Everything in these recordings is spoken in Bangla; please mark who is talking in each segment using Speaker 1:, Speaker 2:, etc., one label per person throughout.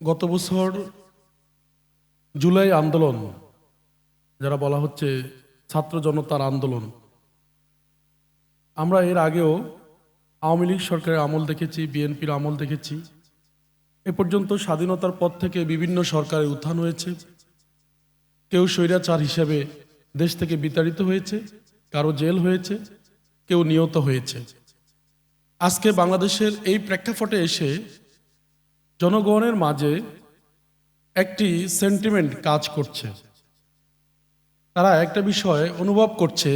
Speaker 1: গত বছর জুলাই আন্দোলন, যারা বলা হচ্ছে ছাত্র জনতার আন্দোলন, আমরা এর আগেও আওয়ামী লীগ সরকারের আমল দেখেছি, বিএনপির আমল দেখেছি। এ পর্যন্ত স্বাধীনতার পর থেকে বিভিন্ন সরকারের উত্থান হয়েছে। কেউ স্বৈরাচার হিসেবে দেশ থেকে বিতাড়িত হয়েছে, কারও জেল হয়েছে, কেউ নিহত হয়েছে। আজকে বাংলাদেশের এই প্রেক্ষাপটে এসে জনগণের মাঝে একটি সেন্টিমেন্ট কাজ করছে। তারা একটা বিষয় অনুভব করছে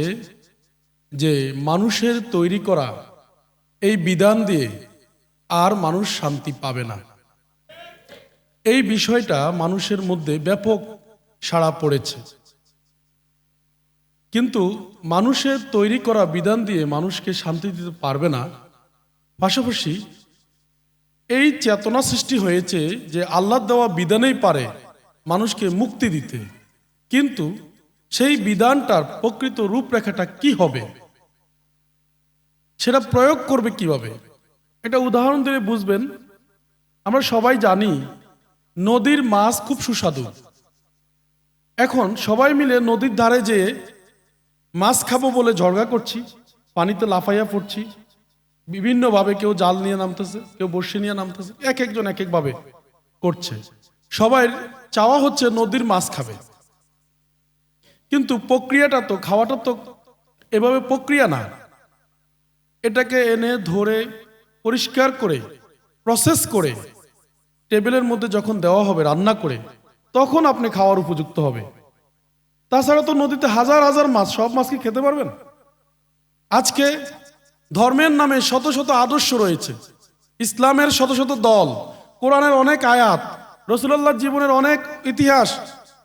Speaker 1: যে মানুষের তৈরি করা এই বিধান দিয়ে আর মানুষ শান্তি পাবে না। এই বিষয়টা মানুষের মধ্যে ব্যাপক সাড়া পড়েছে। কিন্তু মানুষের তৈরি করা বিধান দিয়ে মানুষকে শান্তি দিতে পারবে না, পাশাপাশি এই চেতনা সৃষ্টি হয়েছে যে আল্লাহ দেওয়া বিধানেই পারে মানুষকে মুক্তি দিতে। কিন্তু সেই বিধানটার প্রকৃত রূপরেখাটা কি হবে? সেটা প্রয়োগ করবে কীভাবে? এটা উদাহরণ দিয়ে বুঝবেন। আমরা সবাই জানি, নদীর মাছ খুব সুস্বাদু। এখন সবাই মিলে নদীর ধারে যেয়ে মাছ খাব বলে ঝগড়া করছি, পানিতে লাফাইয়া পড়ছি বিভিন্নভাবে কেউ জাল নিয়ে নামতেছে, কেউ বর্ষি নিয়ে নামতেছে, এক একজন এক একভাবে করছে। সবাই চাওয়া হচ্ছে নদীর মাছ খাবে। কিন্তু প্রক্রিয়াটা তো, খাওয়াটা তো এভাবে প্রক্রিয়া না। এটাকে এনে ধরে, পরিষ্কার করে প্রসেস করে, টেবিলের মধ্যে যখন দেওয়া হবে, রান্না করে, তখন আপনি খাওয়ার উপযুক্ত হবে। তাছাড়া তো নদীতে হাজার হাজার মাছ, সব মাছ কি খেতে পারবেন? আজকে ধর্মের নামে শত শত আদর্শ রয়েছে। ইসলামের শত শত দল, কোরআনের অনেক আয়াত রসুল্লাহ জীবনের অনেক ইতিহাস,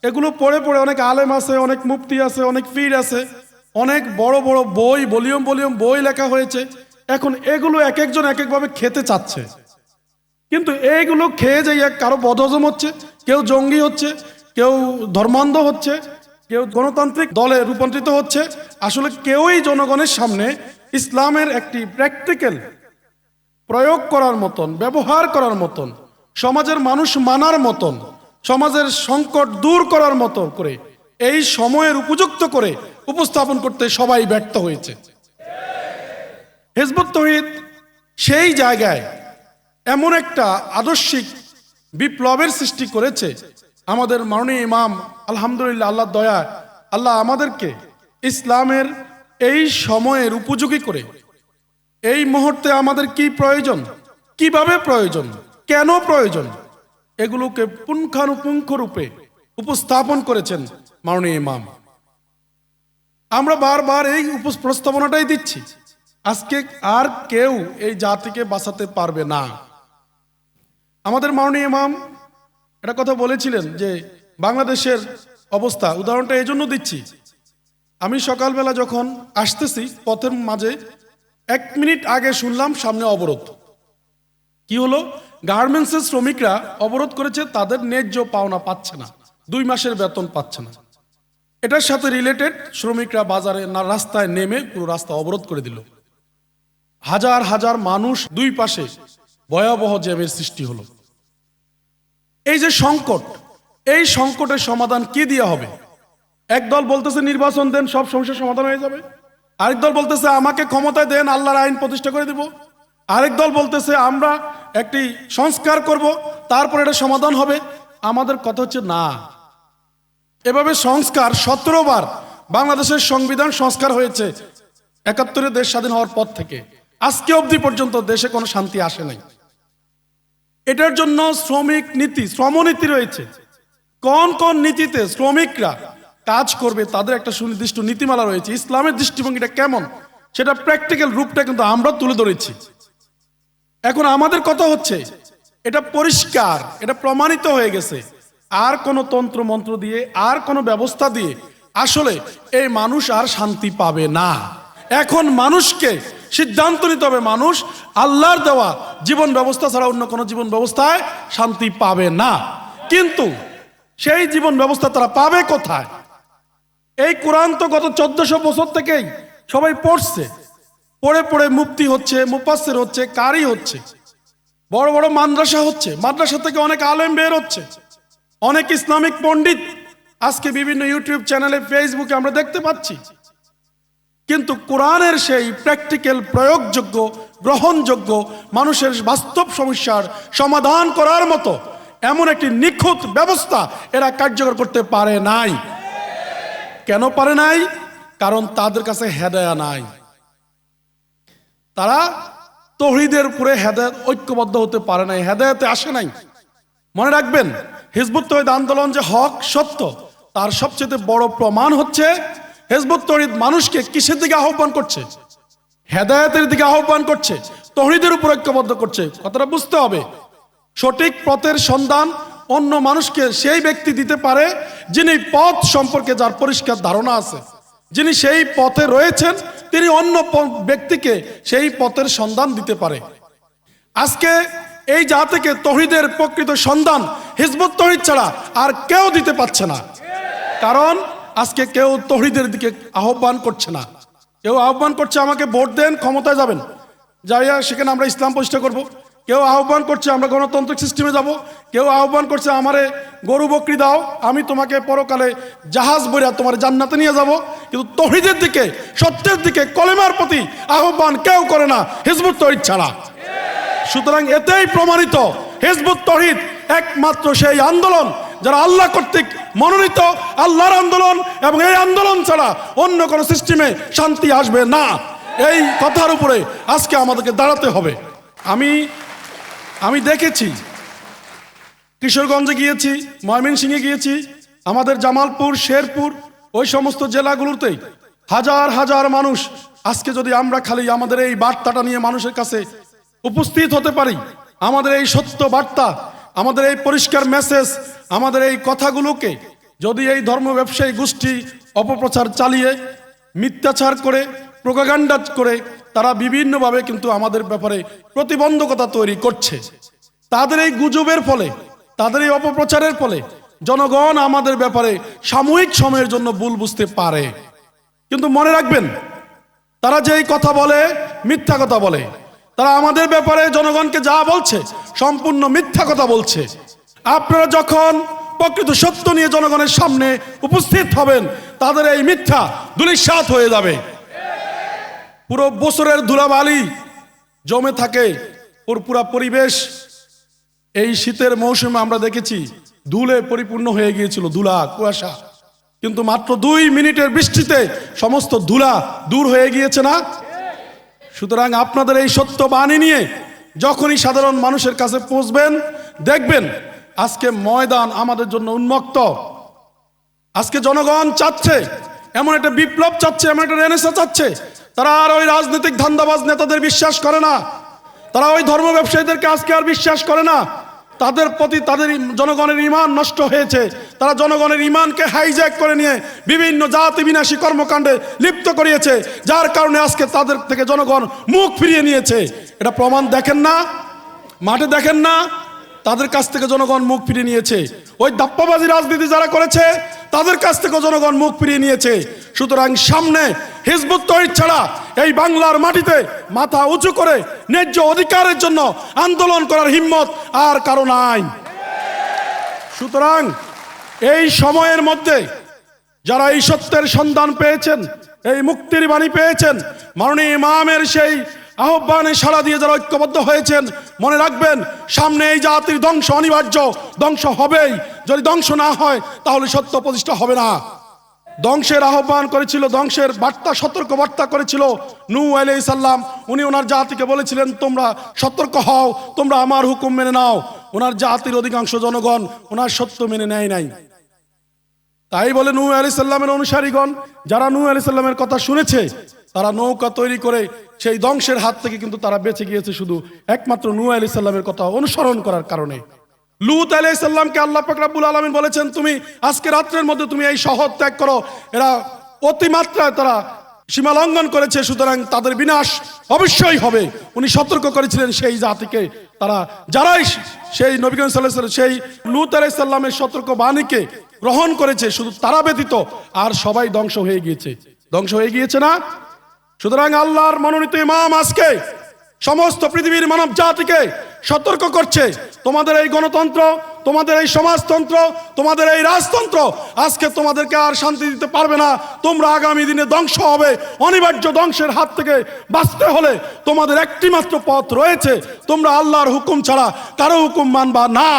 Speaker 1: এগুলো পড়ে পড়ে অনেক আলেম আছে, অনেক মুফতি আছে, অনেক পীর আছে, অনেক বড় বড় বই, ভলিউম ভলিউম বই লেখা হয়েছে। এখন এগুলো এক একজন এক একভাবে খেতে চাচ্ছে। কিন্তু এইগুলো খেয়ে যাইয়া কারও বদহজম হচ্ছে, কেউ জঙ্গি হচ্ছে, কেউ ধর্মান্ধ হচ্ছে, কেউ গণতান্ত্রিক দলে রূপান্তরিত হচ্ছে। আসলে কেউই জনগণের সামনে ইসলামের একটি প্র্যাকটিক্যাল প্রয়োগ করার মতন, ব্যবহার করার মতন, সমাজের মানুষ মানার মতন, সমাজের সংকট দূর করার মতো করে এই সময়ের উপযুক্ত করে উপস্থাপন করতে সবাই ব্যর্থ হয়েছে। হেজবুত তহিদ সেই জায়গায় এমন একটা আদর্শিক বিপ্লবের সৃষ্টি করেছে। আমাদের মাননীয় ইমাম, আলহামদুলিল্লাহ আল্লাহ দয়া, আল্লাহ আমাদেরকে ইসলামের এই সময়ের উপযোগী করে। এই মুহূর্তে আমাদের কি প্রয়োজন? কীভাবে প্রয়োজন? কেন প্রয়োজন? এগুলোকে পুঙ্খানুপুঙ্খ রূপে উপস্থাপন করেছেন মাননীয় ইমাম। আমরা বারবার এই প্রস্তাবনাটাই দিচ্ছি। আজকে আর কেউ এই জাতিকে বাঁচাতে পারবে না। আমাদের মাননীয় ইমাম একটা কথা বলেছিলেন যে বাংলাদেশের অবস্থা। উদাহরণটা এই জন্য দিচ্ছি। আমি সকালবেলা যখন আসতেছি, পথের মাঝে এক মিনিট আগে শুনলাম সামনে অবরোধ। কি হলো? গার্মেন্টসের শ্রমিকরা অবরোধ করেছে, তাদের ন্যায্য পাওনা পাচ্ছে না, দুই মাসের বেতন পাচ্ছে না। এটার সাথে রিলেটেড শ্রমিকরা বাজারে না, রাস্তায় নেমে পুরো রাস্তা অবরোধ করে দিল। হাজার হাজার মানুষ দুই পাশে ভয়াবহ জ্যামের সৃষ্টি হলো। এই যে সংকট, এই সংকটের সমাধান কি দিয়ে হবে? একদল বলতেছে নির্বাচন দেন, সব সমস্যার সমাধান হয়ে যাবে। আরেক দল বলতেছে আমাকে ক্ষমতায় দেন, আল্লাহর আইন প্রতিষ্ঠা করে দিব। আরেক দল বলতেছে আমরা একটি সংস্কার করব, তারপর এটা সমাধান হবে। আমাদের কথা হচ্ছে না। এভাবে সংস্কার সতেরো বার বাংলাদেশের সংবিধান সংস্কার হয়েছে একাত্তরে দেশ স্বাধীন হওয়ার পর থেকে। আজকে অবধি পর্যন্ত দেশে কোনো শান্তি আসে নাই। এটার জন্য শ্রমিক নীতি, শ্রমনীতি রয়েছে। কোন কোন নীতিতে শ্রমিকরা কাজ করবে, তাদের একটা সুনির্দিষ্ট নীতিমালা রয়েছে। ইসলামের দৃষ্টিভঙ্গিটা কেমন? সেটা প্র্যাকটিক্যাল রূপটা কিন্তু আমরা তুলে ধরেছি। এখন আমাদের কথা হচ্ছে, এটা পরিষ্কার, এটা প্রমাণিত হয়ে গেছে। আর কোনো তন্ত্র মন্ত্র দিয়ে, আর কোনো ব্যবস্থা দিয়ে আসলে এই মানুষ আর শান্তি পাবে না। এখন মানুষকে সিদ্ধান্ত নিতে হবে, মানুষ আল্লাহর দেওয়া জীবন ব্যবস্থা ছাড়া অন্য কোনো জীবন ব্যবস্থায় শান্তি পাবে না। কিন্তু সেই জীবন ব্যবস্থা তারা পাবে কোথায়? এই কোরআন তো গত চোদ্দশো বছর থেকেই সবাই পড়ছে। পড়ে পড়ে মুক্তি হচ্ছে মুপাসের হচ্ছে, কারি হচ্ছে, বড় বড় মাদ্রাসা হচ্ছে, মাদ্রাসা থেকে অনেক আলেম বের হচ্ছে, অনেক ইসলামিক পণ্ডিত আজকে বিভিন্ন ইউটিউব চ্যানেলে, ফেসবুকে আমরা দেখতে পাচ্ছি। কিন্তু কোরআনের সেই প্র্যাকটিক্যাল প্রয়োগযোগ্য, গ্রহণযোগ্য, মানুষের বাস্তব সমস্যার সমাধান করার মতো এমন একটি নিখুঁত ব্যবস্থা এরা কার্যকর করতে পারে নাই। কেন পারে নাই? কারণ তাদের কাছে হেদায়া নাই। তারা তহিদের উপরে হেদায়ত, ঐক্যবদ্ধ হতে পারে নাই, হেদায়তে আসে নাই। মনে রাখবেন, হিজবুত তহিদ আন্দোলন যে হক, সত্য, তার সবচেয়ে বড় প্রমাণ হচ্ছে হিজবুত তহিদ মানুষকে কিসের দিকে আহ্বান করছে? হেদায়তের দিকে আহ্বান করছে, তহিদের উপর ঐক্যবদ্ধ করছে। কথাটা বুঝতে হবে। সঠিক পথের সন্ধান অন্য মানুষকে সেই ব্যক্তি দিতে পারে যিনি পথ সম্পর্কে যার পরিষ্কার ধারণা আছে। যিনি সেই পথে রয়েছেন, তিনি অন্য ব্যক্তিকে সেই পথের সন্ধান দিতে পারে। আজকে এই জাতিকে তহিদের প্রকৃত সন্ধান, হিজবুত তহিদ ছাড়া আর কেউ দিতে পারছে না। কারণ আজকে কেউ তহিদের দিকে আহ্বান করছে না। কেউ আহ্বান করছে, আমাকে ভোট দেন, ক্ষমতায় যাবেন। যাইয়া সেখানে আমরা ইসলাম প্রতিষ্ঠা করব। কেউ আহ্বান করছে, আমরা গণতান্ত্রিক সিস্টেমে যাব। কেউ আহ্বান করছে, আমারে গরু বকরি দাও, আমি তোমাকে পরকালে জাহাজ বইরা তোমার জান্নাতে নিয়ে যাব। কিন্তু তহিদের দিকে, সত্যের দিকে, কলেমার প্রতি আহ্বান কেউ করে না, হিজবুত তহিদ ছাড়া। সুতরাং এতেই প্রমাণিত, হিজবুত তহিদ একমাত্র সেই আন্দোলন যারা আল্লাহ কর্তৃক মনোনীত, আল্লাহর আন্দোলন এবং এই আন্দোলন ছাড়া অন্য কোনো সিস্টেমে শান্তি আসবে না। এই কথার উপরে আজকে আমাদেরকে দাঁড়াতে হবে। আমি আমি দেখেছি। কিশোরগঞ্জে গিয়েছি, ময়মনসিংহে গিয়েছি, আমাদের জামালপুর, শেরপুর, ওই সমস্ত জেলাগুলোতেই হাজার হাজার মানুষ আজকে যদি আমরা খালি আমাদের এই বার্তাটা নিয়ে মানুষের কাছে উপস্থিত হতে পারি, আমাদের এই সত্য বার্তা, আমাদের এই পরিষ্কার মেসেজ আমাদের এই কথাগুলোকে যদি এই ধর্ম ব্যবসায়ী গোষ্ঠী অপপ্রচার চালিয়ে, মিথ্যাচার করে প্রোপাগান্ডা করে তারা বিভিন্নভাবে কিন্তু আমাদের ব্যাপারে প্রতিবন্ধকতা তৈরি করছে। তাদের এই গুজবের ফলে, তাদের এই অপপ্রচারের ফলে জনগণ আমাদের ব্যাপারে সাময়িক সময়ের জন্য ভুল বুঝতে পারে। কিন্তু মনে রাখবেন, তারা যেই কথা বলে, মিথ্যা কথা বলে। তারা আমাদের ব্যাপারে জনগণকে যা বলছে, সম্পূর্ণ মিথ্যা কথা বলছে। আপনারা যখন প্রকৃত সত্য নিয়ে জনগণের সামনে উপস্থিত হবেন, তাদের এই মিথ্যা দুলিশাত হয়ে যাবে। পুরো বছরের ধুলাবালি জমে থাকে ওর পুরা পরিবেশ। এই শীতের মৌসুমে আমরা দেখেছি ধুলে পরিপূর্ণ হয়ে গিয়েছিল ধুলা, কুয়াশা। কিন্তু মাত্র দুই মিনিটের বৃষ্টিতে সমস্ত ধুলা দূর হয়ে গিয়েছে না? সুতরাং আপনাদের এই সত্য বাণী নিয়ে যখনই সাধারণ মানুষের কাছে পৌঁছবেন, দেখবেন আজকে ময়দান আমাদের জন্য উন্মুক্ত। আজকে জনগণ চাচ্ছে, এমন একটা বিপ্লব চাচ্ছে, এমন একটা রেনেসা চাচ্ছে। তারা আর ওই রাজনৈতিক ধান্দাবাজ নেতাদের বিশ্বাস করে না। তারা ওই ধর্ম ব্যবসায়ীদেরকে আজকে আর বিশ্বাস করে না। তাদের প্রতি তাদের জনগণের ইমান নষ্ট হয়েছে। তারা জনগণের ইমানকে হাইজ্যাক করে নিয়ে বিভিন্ন জাতি বিনাশী কর্মকাণ্ডে লিপ্ত করিয়েছে। যার কারণে আজকে তাদের থেকে জনগণ মুখ ফিরিয়ে নিয়েছে। এটা প্রমাণ দেখেন না, মাঠে দেখেন না, তাদের কাছ থেকে জনগণ মুখ ফিরিয়ে নিয়েছে। ওই দাপ্পাবাজি রাজনীতি যারা করেছে তাদের কাছ থেকে জনগণ মুখ ফিরিয়ে নিয়েছে। সুতরাং সামনে হিজবুত তহিদ ছাড়া এই বাংলার মাটিতে মাথা উঁচু করে ন্যায্য অধিকারের জন্য আন্দোলন করার হিম্মত আর কারও নাই। সুতরাং এই সময়ের মধ্যে যারা এই সত্যের সন্ধান পেয়েছেন, এই মুক্তির বাণী পেয়েছেন, মাননীয় ইমামের সেই আহ্বানে সাড়া দিয়ে যারা ঐক্যবদ্ধ হয়েছেন, মনে রাখবেন, সামনে এই জাতির ধ্বংস অনিবার্য। ধ্বংস হবেই। যদি ধ্বংস না হয়, তাহলে সত্য প্রতিষ্ঠা হবে না। ধ্বংসের আহ্বান করেছিল, ধ্বংসের বার্তা সতর্ক বার্তা করেছিল নু আলাই সাল্লাম উনি ওনার জাতিকে বলেছিলেন, তোমরা সতর্ক হও, তোমরা আমার হুকুম মেনে নাও। ওনার জাতির অধিকাংশ জনগণ ওনার সত্য মেনে নেয় নাই। তাই বলে নূহ আলি সাল্লামের অনুসারীগণ, যারা নূহ আলি সাল্লামের কথা শুনেছে তারা নৌকা তৈরি করে সেই ধ্বংসের হাত থেকে কিন্তু তারা বেঁচে গিয়েছে শুধু একমাত্র নূহ আলি সাল্লামের কথা অনুসরণ করার কারণে। লুত আলি সাল্লামকে আল্লাহ পাকরাবুল আলমিন বলেছেন, তুমি আজকে রাত্রের মধ্যে তুমি এই শহর ত্যাগ করো। এরা অতিমাত্রায় তারা সীমা লঙ্ঘন করেছে, সুতরাং তাদের বিনাশ অবশ্যই হবে। উনি সতর্ক করেছিলেন সেই জাতিকে। তারা যারাই সেই নবীগঞ্জ সাল্লাহ সেই লুত আলাই সাল্লামের সতর্ক বাণীকে গ্রহণ করেছে, শুধু তারা ব্যতীত আর সবাই ধ্বংস হয়ে গিয়েছে। ধ্বংস হয়ে গিয়েছে না সুতরাং আল্লাহর মনোনীত ইমাম আজকে সমস্ত পৃথিবীর মানব জাতিকে সতর্ক করছে। তোমাদের এই গণতন্ত্র, তোমাদের এই সমাজতন্ত্র, তোমাদের এই রাজতন্ত্র আজকে তোমাদেরকে আর শান্তি দিতে পারবে না। তোমরা আগামী দিনে ধ্বংস হবে। অনিবার্য ধ্বংসের হাত থেকে বাঁচতে হলে তোমাদের একটি মাত্র পথ রয়েছে। তোমরা আল্লাহর হুকুম ছাড়া কারও হুকুম মানবা না।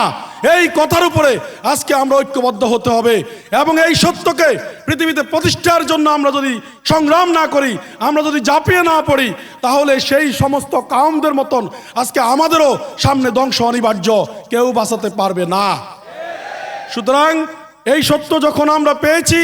Speaker 1: এই কথার উপরে আজকে আমরা ঐক্যবদ্ধ হতে হবে এবং এই সত্যকে পৃথিবীতে প্রতিষ্ঠার জন্য আমরা যদি সংগ্রাম না করি, আমরা যদি জাপিয়ে না পড়ি, তাহলে সেই সমস্ত কামদের মতন আজকে আমাদেরও সামনে ধ্বংস অনিবার্য। কেউ বাঁচাতে পারবে না। সুতরাং এই সত্য যখন আমরা পেয়েছি,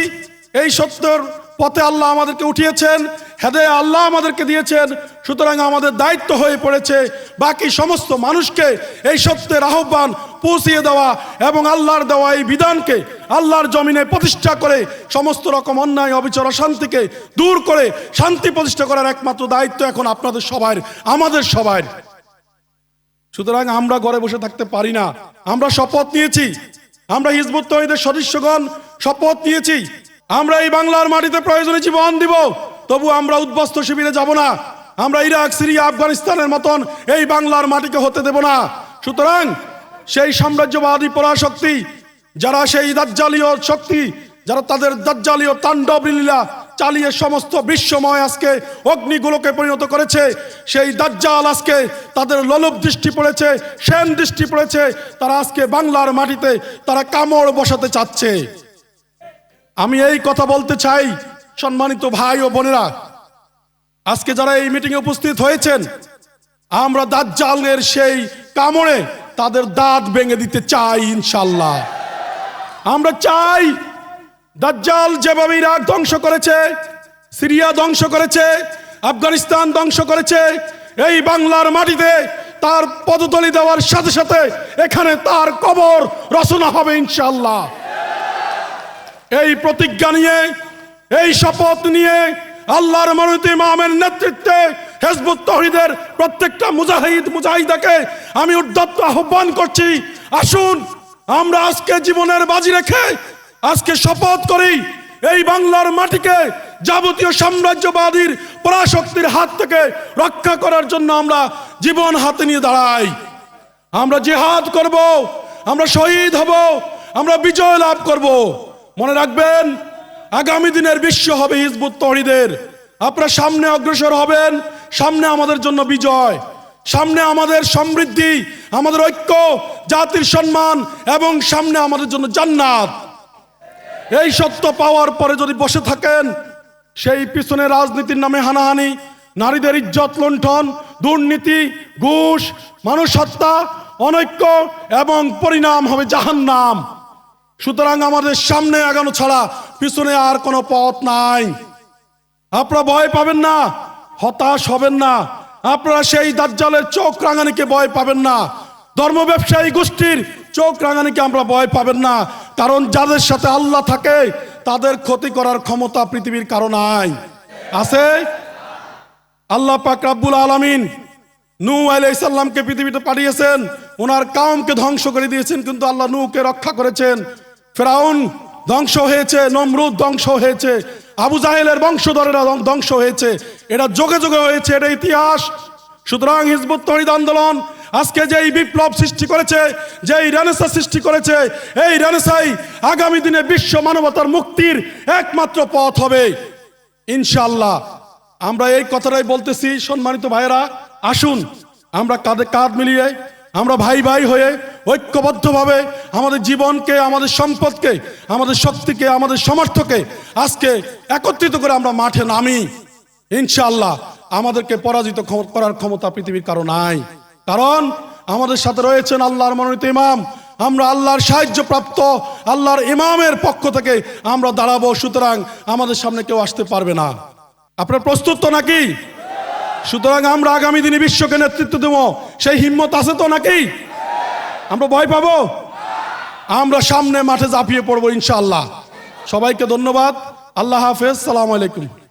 Speaker 1: এই সত্যর পথে আল্লাহ আমাদেরকে উঠিয়েছেন হেদে আল্লাহ আমাদেরকে দিয়েছেন সুতরাং আমাদের দায়িত্ব হয়ে পড়েছে বাকি সমস্ত মানুষকে এই সত্যের আহ্বান পৌঁছিয়ে দেওয়া এবং আল্লাহর দেওয়া এই বিধানকে আল্লাহর জমিনে প্রতিষ্ঠা করে সমস্ত রকম অন্যায়, অবিচার, অশান্তিকে দূর করে শান্তি প্রতিষ্ঠা করার একমাত্র দায়িত্ব এখন আপনাদের সবার, আমাদের সবার। সুতরাং আমরা ঘরে বসে থাকতে পারি না। আমরা শপথ নিয়েছি। আমরা হিজবুত তহিদের সদস্যগণ শপথ নিয়েছি। আমরা এই বাংলার মাটিতে প্রয়োজনে জীবন দিব। তবু আমরা উদ্বস্ত শিবিরে যাব না। আমরা ইরাক, সিরিয়া, আফগানিস্তানের মতন এই বাংলার মাটিকে হতে দেব না। সুতরাং সেই সাম্রাজ্যবাদী পরাশক্তি, যারা সেই দাজ্জালীয় শক্তি, যারা তাদের দাজ্জালীয় তাণ্ডব লীলা চালিয়ে সমস্ত বিশ্বময় আজকে অগ্নিগুলোকে পরিণত করেছে, সেই দাজ্জাল আজকে তাদের লোলুপ দৃষ্টি পড়েছে, সেন দৃষ্টি পড়েছে, তারা আজকে বাংলার মাটিতে তারা কামড় বসাতে চাচ্ছে। আমি এই কথা বলতে চাই সম্মানিত ভাই ও বোনেরা। আজকে যারা এই মিটিংয়ে উপস্থিত হয়েছেন, আমরা দাজ্জালের সেই কামড়ে তাদের দাঁত ভেঙে দিতে চাই ইনশাল্লাহ আমরা চাই দাজ্জাল যেভাবে ইরাক ধ্বংস করেছে, সিরিয়া ধ্বংস করেছে, আফগানিস্তান ধ্বংস করেছে, এই বাংলার মাটিতে তার পদতলি দেওয়ার সাথে সাথে এখানে তার কবর রচনা হবে ইনশাল্লাহ এই প্রতিজ্ঞা নিয়ে, এই শপথ নিয়ে আল্লাহর মনোনীত ইমামের নেতৃত্বে হেজবুত তহিদের প্রত্যেকটা মুজাহিদ, মুজাহিদাকে আমি উদ্যত্ত আহ্বান করছি, আসুন আমরা আজকে জীবনের বাজি রেখে আজকে শপথ করি, এই বাংলার মাটিকে যাবতীয় সাম্রাজ্যবাদীর পরাশক্তির হাত থেকে রক্ষা করার জন্য আমরা জীবন হাতে নিয়ে দাঁড়াই। আমরা জেহাদ করব, আমরা শহীদ হব, আমরা বিজয় লাভ করব। মনে রাখবেন আগামী দিনের বিশ্ব হবে হিজবুত তহিদের আপনারা সামনে অগ্রসর হবেন, সামনে আমাদের জন্য বিজয়, সামনে আমাদের সমৃদ্ধি, আমাদের ঐক্য, জাতির সম্মান এবং সামনে আমাদের জন্য জান্নাত। এই সত্য পাওয়ার পরে যদি বসে থাকেন, সেই পিছনে রাজনীতির নামে হানাহানি, নারীদের ইজ্জত লুণ্ঠন, দুর্নীতি, ঘুষ মানুষ হত্যা অনৈক্য এবং পরিণাম হবে জাহান্নাম। সুতরাং আমাদের সামনে আগানো ছাড়া পিছনে আর কোনো পথ নাই। আপনারা ভয় পাবেন না, হতাশ হবেন না। আপনারা সেই দাজ্জালের চোখ রাঙানিকে ভয় পাবেন না। ধর্ম ব্যবসায়ী গোষ্ঠীর চোখ রাঙানিকে আমরা ভয় পাবেন না। কারণ যাদের সাথে আল্লাহ থাকে, তাদের ক্ষতি করার ক্ষমতা পৃথিবীর কারও নাই। আছে? আল্লাহ পাক রাব্বুল আলামিন নূ সালামকে পৃথিবীতে পাঠিয়েছেন। ওনার কাউমকে ধ্বংস করে দিয়েছেন, কিন্তু আল্লাহ নূকে রক্ষা করেছেন। ফেরাউন ধ্বংস হয়েছে, নমরুদ ধ্বংস হয়েছে, আবু জাহেলের বংশধরেরা ধ্বংস হয়েছে। এটা যোগে যোগে হয়েছে, এটা ইতিহাস। সুতরাং হিজবুত তহিদ আন্দোলন আজকে যেই বিপ্লব সৃষ্টি করেছে, যেই রেনেসা সৃষ্টি করেছে, এই রেনেসাই আগামী দিনে বিশ্ব মানবতার মুক্তির একমাত্র পথ হবে। ইনশাল্লাহ আমরা এই কথাটাই বলতেছি, সম্মানিত ভাইয়েরা, আসুন, আমরা কাঁধে কাঁধ মিলিয়ে আমরা ভাই ভাই হয়ে ঐক্যবদ্ধভাবে আমাদের জীবনকে, আমাদের সম্পদকে, আমাদের শক্তিকে, আমাদের সমর্থকে আজকে একত্রিত করে আমরা মাঠে নামি। ইনশাল্লাহ আমাদেরকে পরাজিত করার ক্ষমতা পৃথিবীর কারও নাই। কারণ আমাদের সাথে রয়েছেন আল্লাহর মনোনীত ইমাম। আমরা আল্লাহর সাহায্য প্রাপ্ত আল্লাহর ইমামের পক্ষ থেকে আমরা দাঁড়াবো, সুতরাং আমাদের সামনে কেউ আসতে পারবে না। আপনার প্রস্তুত তো নাকি? সুতরাং আমরা আগামী দিনে বিশ্বকে নেতৃত্ব দেবো। সেই হিম্মত আছে তো নাকি? আমরা ভয় পাবো? আমরা সামনে মাঠে ঝাঁপিয়ে পড়ব ইনশাআল্লাহ। সবাইকে ধন্যবাদ। আল্লাহ হাফেজ। সালাম আলাইকুম।